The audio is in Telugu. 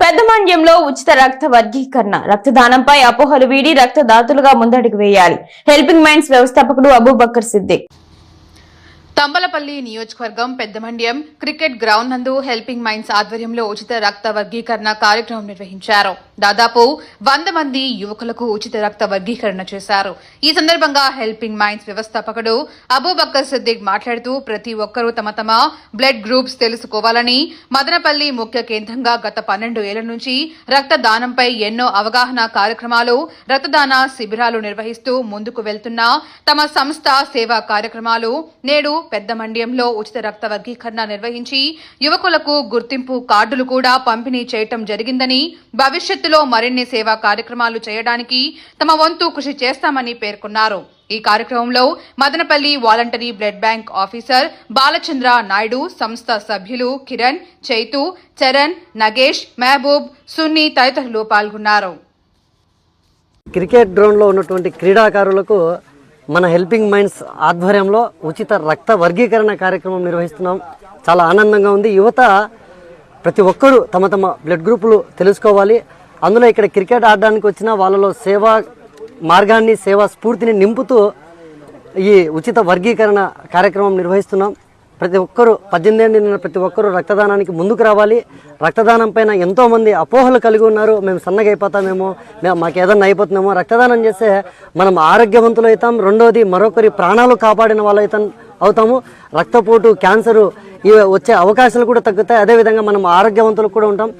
పెద్దమండ్యంలో ఉచిత రక్త వర్గీకరణ. రక్తదానంపై అపోహలు వీడి రక్తదాతలుగా ముందడుగు వేయాలి. హెల్పింగ్ మైండ్స్ వ్యవస్థాపకుడు అబూబక్కర్ సిద్దిక్. తంబలపల్లి నియోజకవర్గం పెద్దమండ్యం క్రికెట్ గ్రౌండ్ నందు హెల్పింగ్ మైండ్స్ ఆధ్వర్యంలో ఉచిత రక్త వర్గీకరణ కార్యక్రమం నిర్వహించారు. దాదాపు వంద మంది యువకులకు ఉచిత రక్త వర్గీకరణ చేశారు. ఈ సందర్భంగా హెల్పింగ్ మైండ్స్ వ్యవస్థాపకుడు అబూబక్కర్ సిద్దిక్ మాట్లాడుతూ ప్రతి ఒక్కరూ తమ తమ బ్లడ్ గ్రూప్స్ తెలుసుకోవాలని మదనపల్లి ముఖ్య కేంద్రంగా గత పన్నెండు ఏళ్ళ నుంచి రక్తదానంపై ఎన్నో అవగాహన కార్యక్రమాలు రక్తదాన శిబిరాలు నిర్వహిస్తూ ముందుకు వెళ్తున్న తమ సంస్థ సేవా కార్యక్రమాలు నేడు పెద్ద మండ్యంలో ఉచిత రక్త వర్గీకరణ నిర్వహించి యువకులకు గుర్తింపు కార్డులు కూడా పంపిణీ చేయటం జరిగిందని భవిష్యత్తులో మరిన్ని సేవా కార్యక్రమాలు చేయడానికి తమ వంతు కృషి చేస్తామని పేర్కొన్నారు. ఈ కార్యక్రమంలో Madanapalle voluntary blood bank officer Balachandra Naidu సంస్థ సభ్యులు కిరణ్ చైతు చరణ్ నగేష్ మహబూబ్ సున్ని తదితరులు పాల్గొన్నారు. క్రికెట్ గ్రౌండ్లో ఉన్నటువంటి క్రీడాకారులకు మన హెల్పింగ్ మైండ్స్ ఆధ్వర్యంలో ఉచిత రక్త వర్గీకరణ కార్యక్రమం నిర్వహిస్తున్నాం. చాలా ఆనందంగా ఉంది. యువత ప్రతి ఒక్కరూ తమ తమ బ్లడ్ గ్రూపులు తెలుసుకోవాలి. అందులో ఇక్కడ క్రికెట్ ఆడడానికి వచ్చిన వాళ్ళలో సేవా మార్గాన్ని సేవా స్ఫూర్తిని నింపుతూ ఈ ఉచిత వర్గీకరణ కార్యక్రమం నిర్వహిస్తున్నాం. ప్రతి ఒక్కరూ పద్దెనిమిది ఏళ్ళు ప్రతి ఒక్కరూ రక్తదానానికి ముందుకు రావాలి. రక్తదానం పైన ఎంతోమంది అపోహలు కలిగి ఉన్నారు. మేము సన్నగా అయిపోతామేమో మేము మాకు ఏదన్నా అయిపోతున్నామో రక్తదానం చేస్తే మనం ఆరోగ్యవంతులు అవుతాం. రెండోది మరొకరి ప్రాణాలు కాపాడిన వాళ్ళు అవుతాం అవుతాము. రక్తపోటు క్యాన్సరు ఇవి వచ్చే అవకాశాలు కూడా తగ్గుతాయి. అదేవిధంగా మనం ఆరోగ్యవంతులు కూడా ఉంటాం.